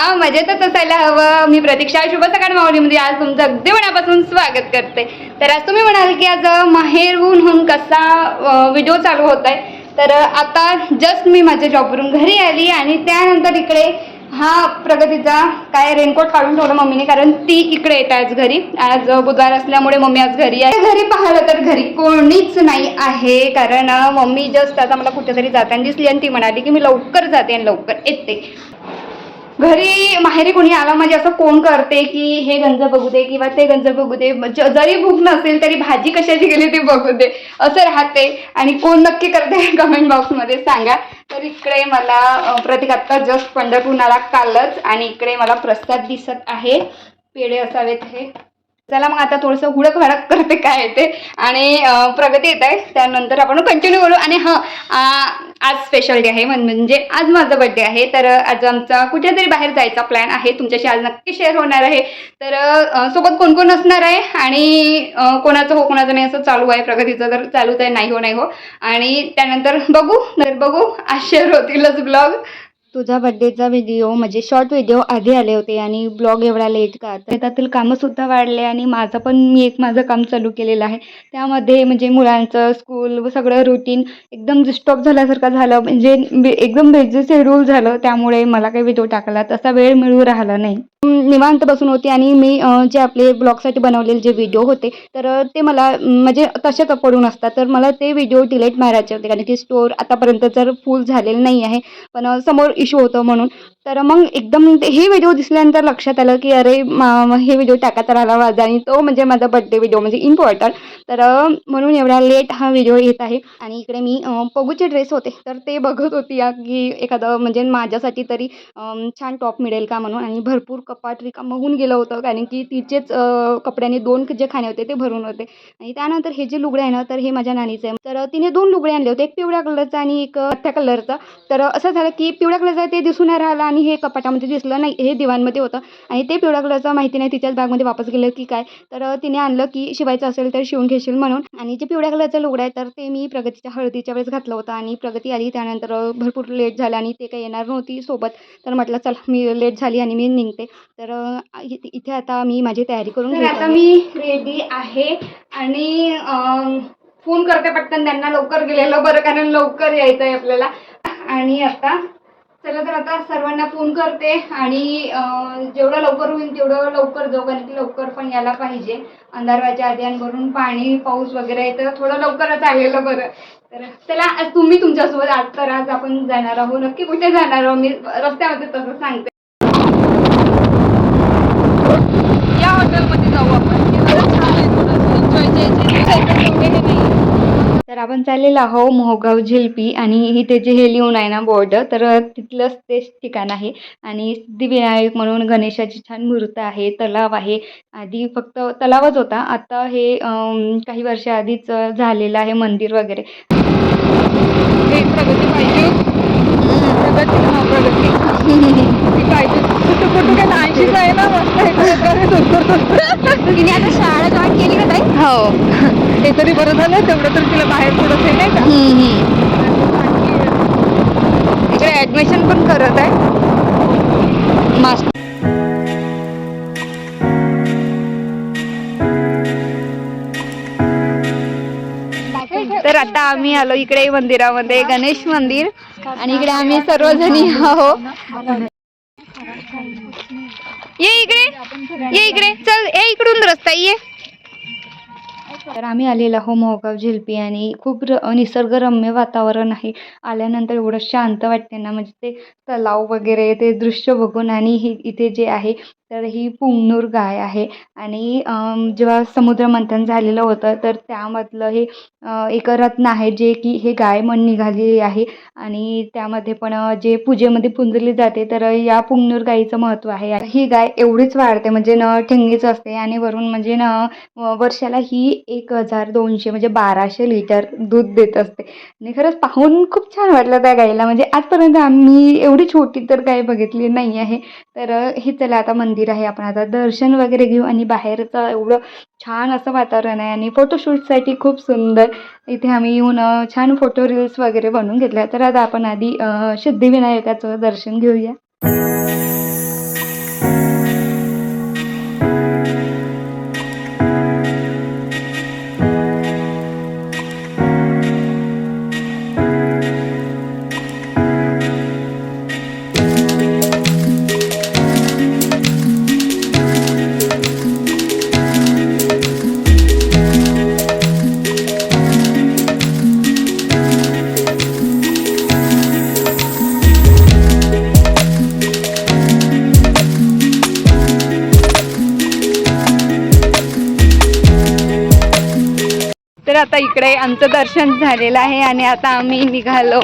ना मजेतच असायला हवं. मी प्रतीक्षा शुभ सकाळ माऊलीमध्ये आज तुमचं अगदी मनापासून स्वागत करते. तर आज तुम्ही म्हणाल की आज माहेरहून कसा व्हिडिओ चालू होत आहे तर आता जस्ट मी माझ्या जॉबवरून घरी आली आणि त्यानंतर इकडे हा प्रगतीचा काय रेनकोट काढून ठेवला मम्मीने कारण ती इकडे येत आहे आज घरी. आज बुधवार असल्यामुळे मम्मी आज घरी आहे. घरी पाहिलं तर घरी कोणीच नाही आहे कारण मम्मी जस्ट आता मला कुठेतरी जाताना दिसली आणि ती म्हणाली की मी लवकर जाते आणि लवकर येते. घरी माहेरी कोणी आला म्हणजे असं कोण करते की हे गंज बघू दे किंवा ते गंज बघू दे. जरी भूक नसेल तरी भाजी कशाची गेली ती बघू दे. असं राहते. आणि कोण नक्की करते कमेंट बॉक्समध्ये सांगा. तर इकडे मला प्रतीक आत्ता जस्ट पंढरपूर आला कालच. आणि इकडे मला प्रसाद दिसत आहे. पेढे असावेत हे. चला मग आता थोडंसं हुडक हडक करते काय ते. आणि प्रगती येत आहे. त्यानंतर आपण कंटिन्यू करू आणि हां आज स्पेशल डे आहे. म्हणजे आज माझा बड्डे आहे. तर आज आमचा कुठेतरी बाहेर जायचा प्लॅन आहे. तुमच्याशी आज नक्की शेअर होणार आहे. तर सोबत कोण कोण असणार आहे? आणि कोणाचं हो कोणाचं नाही असं चालू आहे. प्रगतीचं तर चालूच आहे. नाही हो नाही हो. आणि त्यानंतर बघू. तर बघू. आज शेअर होतीलच ब्लॉग तुझा बड्डेचा व्हिडिओ म्हणजे शॉर्ट व्हिडिओ आधी आले होते आणि ब्लॉग एवढा लेट का? तर त्यातील कामंसुद्धा वाढले आणि माझं पण मी एक माझं काम चालू केलेलं आहे. त्यामध्ये म्हणजे मुलांचं स्कूल व सगळं रुटीन एकदम डिस्टॉप झाल्यासारखं झालं. म्हणजे बे- एकदम बेजी शेड्यूल झालं त्यामुळे मला काही व्हिडिओ टाकला तसा वेळ मिळू राहिला नाही. निवांत बसून होती आणि मी जे आपले ब्लॉगसाठी बनवलेले जे व्हिडिओ होते तर ते मला म्हणजे तसे पडून असतात. तर मला ते व्हिडिओ डिलीट मारायचे होते. कारण की स्टोर आतापर्यंत जर फुल झालेलं नाही आहे. पण समोर इश्यू होतं म्हणून. तर मग एकदम ते- हे व्हिडिओ दिसल्यानंतर लक्षात आलं की अरे मा- हे व्हिडिओ टाका तर आला माझा. आणि तो म्हणजे माझा बड्डे व्हिडिओ म्हणजे इम्पॉर्टंट तर म्हणून एवढा लेट हा व्हिडिओ येत आहे. आणि इकडे मी पगूचे ड्रेस होते. तर ते बघत होती या की एखादं म्हणजे माझ्यासाठी तरी छान टॉप मिळेल का म्हणून. आणि भरपूर कपाट रिकामं होऊन गेलं होतं. कारण की तिचेच कपड्याने दोन जे खाणे होते ते भरून होते. आणि त्यानंतर हे जे लुगडे आहे ना तर हे माझ्या नानीचं. आहे तर तिने दोन लुगडे आणले होते. एक पिवळ्या कलरचा आणि एक त्या कलरचा. तर असं झालं की पिवळ्या कलरचं ते दिसून नाही राहिलं आणि हे कपाटामध्ये दिसलं नाही. हे दिवाणमध्ये होतं. आणि ते पिवळ्या कलरचं माहिती नाही तिच्याच बॅगमध्ये वापस गेलं की काय. तर तिने आणलं की शिवायचं असेल तर शिवून घेशील म्हणून. आणि जे पिवळ्या कलरचं लुगडं आहे तर ते मी प्रगतीच्या हळदीच्या वेळेस घातलं होतं. आणि प्रगती आली. त्यानंतर भरपूर लेट झालं आणि ते काही येणार नव्हती सोबत. तर म्हटलं चल मी लेट झाली आणि मी निघते. तर इथे आता मी माझी तयारी करून तर आता. मी रेडी आहे आणि फोन करते पटकन त्यांना लवकर गेलेलं बरं कारण लवकर यायचं आहे आपल्याला. आणि आता चला तर आता सर्वांना फोन करते आणि जेवढं लवकर होईल तेवढं लवकर जाऊ कारण की लवकर पण यायला पाहिजे. अंधार व्हायच्या आधी आणि वरून पाणी पाऊस वगैरे आहे तर थोडं लवकरच आलेलं बरं. तर चला आज तुम्ही तुमच्यासोबत आज तर आज आपण जाणार आहोत. नक्की कुठे जाणार आहोत? मी रस्त्यामध्ये तसं सांगते या हॉटेलमध्ये जाऊ आपण तिथं छान आहे थोडंसं एन्जॉय नाही तर आपण चाललेलो आहो मोहगाव झिलपी आणि इथे जे हे लिहून आहे ना बोर्ड तर तिथलंच तेच ठिकाण आहे. आणि सिद्धिविनायक म्हणून गणेशाची छान मूर्त आहे तलाव आहे. आधी फक्त तलावच होता. आता हे काही वर्षाआधीच झालेलं आहे मंदिर वगैरे. प्रगती पाहिजे हो. प्रगती प्रगती. पाहिजे कुठं ना तिने आता शाळा जॉईन केली का ताई? हो. हे तरी बरं झालं तेवढं तर तिला बाहेर हे नाही का? इकडे ॲडमिशन पण करत आहे. मास्टर. तर आता आम्ही आलो इकडे मंदिरामध्ये गणेश मंदिर. आणि इकडे आम्ही सर्वजणी आहो इकडे. ये इकडे. चल ये इकडून रस्ता ये. तर आम्ही आलेलो आहो मोहगाव झिलपी आणि खूप र निसर्गरम्य वातावरण आहे. आल्यानंतर एवढं शांत वाटते ना म्हणजे ते तलाव वगैरे ते दृश्य बघून आणि हे इथे जे आहे तर ही पुंगनूर गाय आहे. आणि जेव्हा समुद्र मंथन झालेलं होतं तर त्यामधलं हे एक रत्न आहे जे की हे गाय म्हणून निघालेली आहे. आणि त्यामध्ये पण जे पूजेमध्ये पुंजली जाते तर या पुंगनूर गाईचं महत्त्व आहे. ही गाय एवढीच वाढते म्हणजे न ठेंगीच असते आणि वरून म्हणजे न वर्षाला ही एक हजार दोनशे म्हणजे बाराशे लिटर दूध देत असते. आणि खरंच पाहून खूप छान वाटलं त्या गायीला म्हणजे आजपर्यंत आम्ही एवढी छोटी तर गाय बघितली नाही आहे. तर हे चला आता मंदिर मंदिर आहे. आपण आता दर्शन वगैरे घेऊ आणि बाहेरचं एवढं छान असं वातावरण आहे आणि फोटोशूटसाठी खूप सुंदर इथे आम्ही येऊन छान फोटो रील्स वगैरे बनवून घेतल्या तर आता आपण आधी सिद्धिविनायकाचं दर्शन घेऊया. इकडे आमचं दर्शन झालेलं आहे आणि आता आम्ही निघालो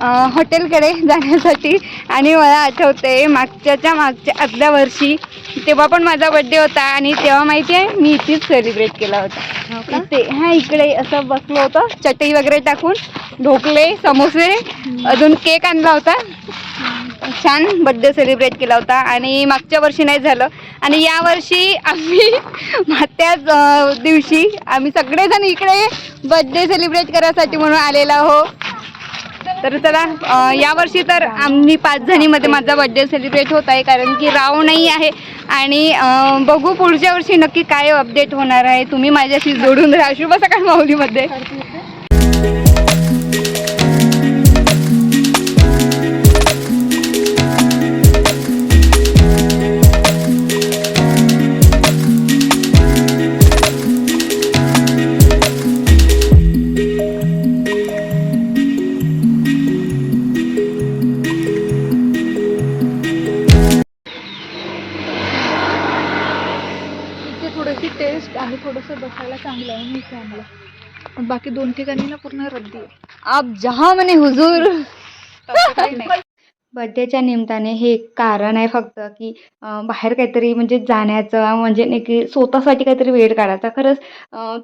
हॉटेलकडे जाण्यासाठी. आणि मला आठवते मागच्याच्या मागच्या आदल्या वर्षी तेव्हा पण माझा बड्डे होता आणि तेव्हा माहिती आहे मी इथेच सेलिब्रेट केला होता. इथे हा इकडे असं बसलो होतं चटई वगैरे टाकून ढोकले समोसे अजून केक आणला होता. छान बड्डे सेलिब्रेट केला होता आणि मागच्या वर्षी नाही झालं. आणि यावर्षी आम्ही त्याच दिवशी आम्ही सगळेजण इकडे बड्डे सेलिब्रेट करायसाठी म्हणून आलेला हो तर चला यावर्षी तर आम्ही पाच जणीमध्ये माझा बड्डे सेलिब्रेट होत आहे कारण की राव नाही आहे. आणि बघू पुढच्या वर्षी नक्की काय अपडेट होणार आहे. तुम्ही माझ्याशी जोडून राहा. शुभ सकाळ माऊलीमध्ये. बाकी दोन ठिकाणी ना पूर्ण रद्दी आहे. आप जहा म्हणे हुजूर तसं काही नाही. बड्डेच्या निमित्ताने हे एक कारण आहे फक्त की बाहेर काहीतरी म्हणजे जाण्याचं म्हणजे नाही की स्वतःसाठी काहीतरी वेळ काढायचा. खरंच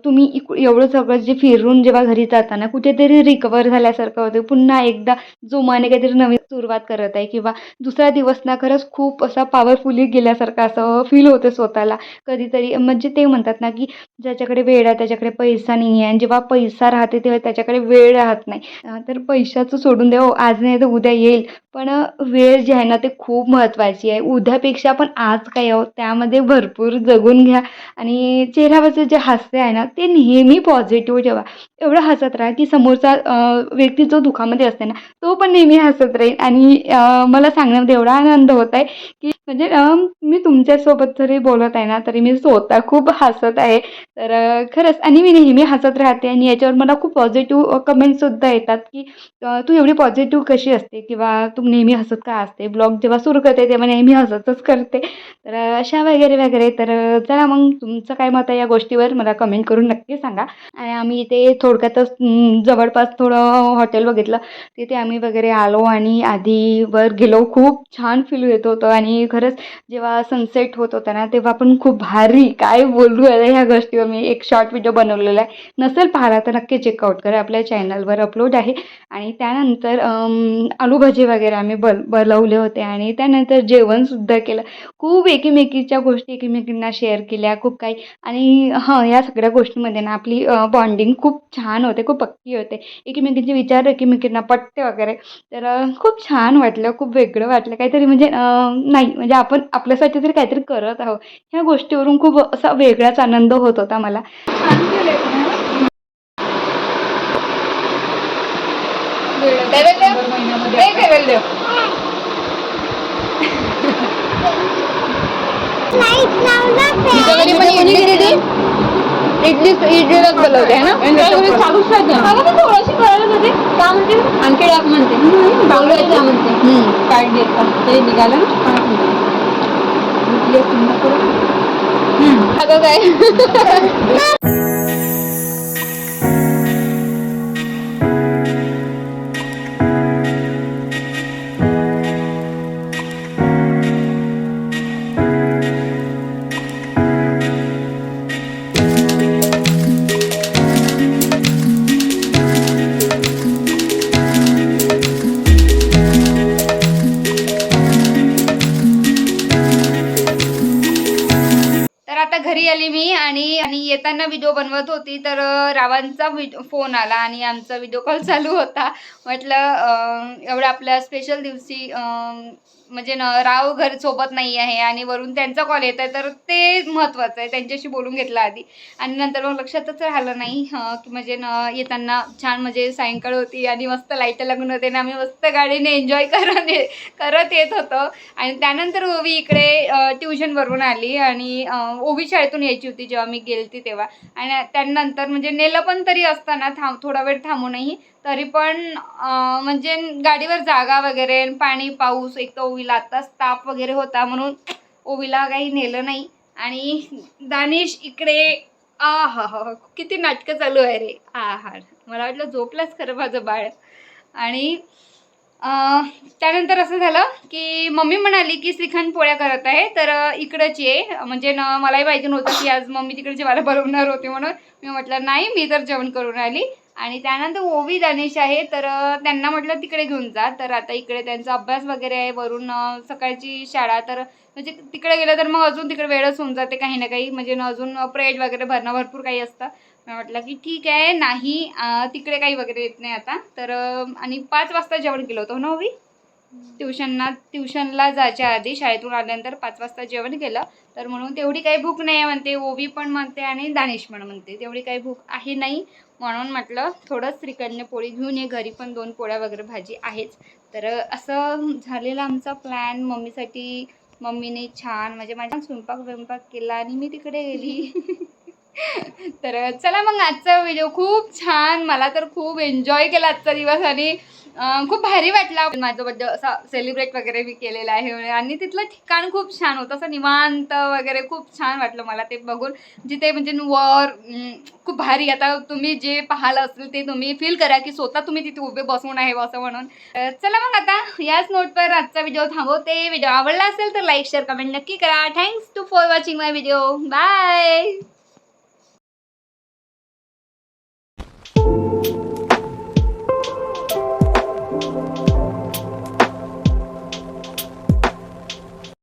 तुम्ही इक एवढं सगळं जे फिरून जेव्हा घरी जाताना कुठेतरी रिकवर झाल्यासारखं होतं. पुन्हा एकदा जोमाने काहीतरी नवीन सुरुवात करत आहे किंवा दुसरा दिवस ना खरंच खूप असा पॉवरफुली गेल्यासारखं असं फील होतं स्वतःला. कधीतरी म्हणजे ते म्हणतात ना की ज्याच्याकडे वेळ आहे त्याच्याकडे पैसा नाही आहे आणि जेव्हा पैसा राहते तेव्हा त्याच्याकडे वेळ राहत नाही. तर पैशाचं सोडून द्या हो, आज नाही तर उद्या येईल. पण वेळ जी आहे ना ते खूप महत्त्वाची आहे. उद्यापेक्षा पण आज काय हो त्यामध्ये भरपूर जगून घ्या. आणि चेहऱ्यावरचं जे हास्य आहे ना ते नेहमी पॉझिटिव्ह ठेवा. एवढं हसत राहा की समोरचा व्यक्ती जो दुःखामध्ये असते ना तो पण नेहमी हसत राहील. आणि मला सांगण्यामध्ये एवढा आनंद होत आहे की म्हणजे मी तुमच्यासोबत जरी बोलत आहे ना तरी मी स्वतः खूप हसत आहे. तर खरंच आणि मी नेहमी हसत राहते आणि याच्यावर मला खूप पॉझिटिव्ह कमेंटसुद्धा येतात की तू एवढी पॉझिटिव्ह कशी असते? किंवा तू नेहमी हसत का असते? ब्लॉग जेव्हा सुरू करते तेव्हा नेहमी हसतच करते. तर अशा वगैरे वगैरे. तर चला मग तुमचं काय मत आहे या गोष्टीवर मला कमेंट करून नक्की सांगा. आणि आम्ही इथे थोडक्यातच जवळपास थोडं हॉटेल बघितलं. तिथे आम्ही वगैरे आलो आणि आधी वर गेलो. खूप छान फील येत होतं आणि खरंच जेव्हा सनसेट होत होता ना तेव्हा पण खूप भारी काय बोलू आहे ह्या गोष्टीवर मी एक शॉर्ट व्हिडिओ बनवलेला आहे. नसेल पाहिला तर नक्की चेकआउट करा. आपल्या चॅनलवर अपलोड आहे. आणि त्यानंतर आलू भजी वगैरे आम्ही बल बनवले होते. आणि त्यानंतर जेवणसुद्धा केलं. खूप एकीमेकीच्या गोष्टी एकमेकींना शेअर केल्या. खूप काही. आणि हां या सगळ्या गोष्टीमध्ये ना आपली बॉन्डिंग खूप छान होते. खूप पक्की होते. एकमेकींचे विचार एकमेकींना पटते वगैरे. तर खूप छान वाटलं. खूप वेगळं वाटलं. काहीतरी म्हणजे नाही म्हणजे आपण आपल्यासाठी तरी काहीतरी करत आहोत. ह्या गोष्टीवरून खूप असा वेगळाच आनंद होत होता मला. इडली दिली इडली इडलीलाच बोलवते ना चालूच राहते थोडीशी करायला पाहिजे का म्हणते. आणखी डाक म्हणते बांगड्याच्या म्हणते. काढली ते निघालं. ना इडली असतील ना परत. अगं आणि व्हिडिओ बनवत होती तर रावांचा व्हिडिओ फोन आला आणि आमचा व्हिडिओ कॉल चालू होता. म्हटलं अं, एवढ्या आपल्या स्पेशल दिवशी म्हणजे न राव घर सोबत नाही आहे आणि वरून त्यांचा कॉल येत आहे तर ते महत्त्वाचं आहे. त्यांच्याशी बोलून घेतलं आधी. आणि नंतर मग लक्षातच राहिलं नाही की म्हणजे न येताना छान म्हणजे सायंकाळ होती आणि मस्त लाइट लागून होते ना आम्ही मस्त गाडीने एन्जॉय करत ये- करत येत होतो. आणि त्यानंतर ओवी इकडे ट्युशनवरून आली आणि ओवी शाळेतून यायची होती जेव्हा मी गेलती तेव्हा. आणि त्यानंतर म्हणजे नेलं पण तरी असताना थांब थोडा वेळ थांबूनही तरी पण म्हणजे गाडीवर जागा वगैरे पाणी पाऊस एक तर ओवीला आत्ताच ताप वगैरे होता म्हणून ओवीला काही नेलं नाही. आणि दानिश इकडे आ हा हा किती नाटकं चालू आहे रे. आ हा मला वाटलं झोपलंच खरं माझं बाळ. आणि त्यानंतर असं झालं की मम्मी म्हणाली की श्रीखंड पोळ्या करत आहे तर इकडंच ये. म्हणजे न मलाही पाहिजे नव्हतं की आज मम्मी तिकडे जेवायला बनवणार होते म्हणून. मी म्हटलं नाही मी तर जेवण करून आली. आणि त्यानंतर ओवी दानेश आहे तर त्यांना म्हटलं तिकडे घेऊन जा. तर आता इकडे त्यांचा अभ्यास वगैरे आहे वरून सकाळची शाळा तर म्हणजे तिकडे गेलं तर मग अजून तिकडे वेळच होऊन जाते काही ना काही. म्हणजे अजून प्रेड वगैरे भरणं भरपूर काही असतं. मी म्हटलं की ठीक आहे नाही तिकडे काही वगैरे येत नाही आता. तर आणि पाच वाजता जेवण केलं होतं हो ना ओवी? ट्युशनला ट्युशनला जायच्या आधी शाळेतून आल्यानंतर पाच वाजता जेवण केलं. तर म्हणून तेवढी काही भूक नाही आहे म्हणते. ओवी पण म्हणते आणि दानिश पण म्हणते. तेवढी काही भूक आहे नाही. म्हणून म्हटलं थोडं श्रीकंड पोळी घेऊन ये. घरी पण दोन पोळ्या वगैरे भाजी आहेच. तर असं झालेला आमचा प्लॅन मम्मीसाठी मम्मीने छान म्हणजे माझ्या स्वयंपाक स्वयंपाक केला आणि मी तिकडे गेली. तर चला मग आजचा व्हिडिओ खूप छान मला तर खूप एन्जॉय केला आजचा दिवस आणि खूप भारी वाटला. माझं बड्डे असा सेलिब्रेट वगैरे मी केलेला आहे. आणि तिथलं ठिकाण खूप छान होतं. असं निवांत वगैरे खूप छान वाटलं मला ते बघून. जिथे म्हणजे वर खूप भारी. आता तुम्ही जे पाहाल असेल ते तुम्ही फील करा की स्वतः तुम्ही तिथे उभे बसून आहे असं म्हणून. चला मग आता याच नोटवर आजचा व्हिडिओ थांबवते. व्हिडिओ आवडला असेल तर लाईक शेअर कमेंट नक्की करा. Thanks to for watching my video bye